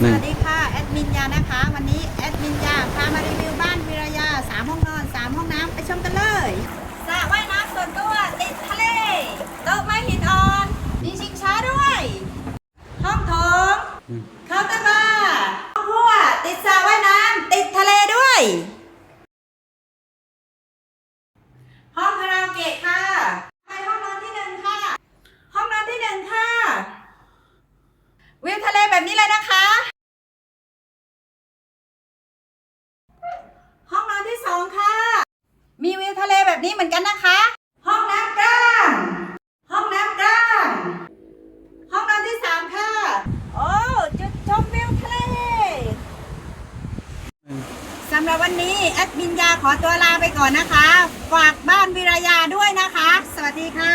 หนึ่งสวัสดีค่ะแอดมินยานะคะ วันนี้แอดมินยาพามารีวิวบ้านวิรยาสามห้องนอนสามห้องน้ำไปชมกันเลยสระว่ายน้ำส่วนตัวติดทะเลโต๊ะไม้หินอ่อน มีชิงช้าด้วย ห้องโถงอืมเคาน์เตอร์บาร์ห้องครัวติดสระว่ายน้ำติดทะเลด้วย ห้องคาราโอเกะค่ะ ไปห้องนอนที่หนึ่งค่ะ ห้องนอนที่หนึ่งค่ะ วิวทะเลแบบนี้เลยนะคะ ห้องนอนที่สองค่ะ มีวิวทะเล แบบนี้เหมือนกันนะคะ ห้องน้ำกลางห้องน้ำกลางห้องนอนที่สามค่ะ โอ้จุดชมวิวทะเลสำหรับวันนี้แอดมินยาขอตัวลาไปก่อนนะคะ ฝากบ้านวิรยาด้วยนะคะ สวัสดีค่ะ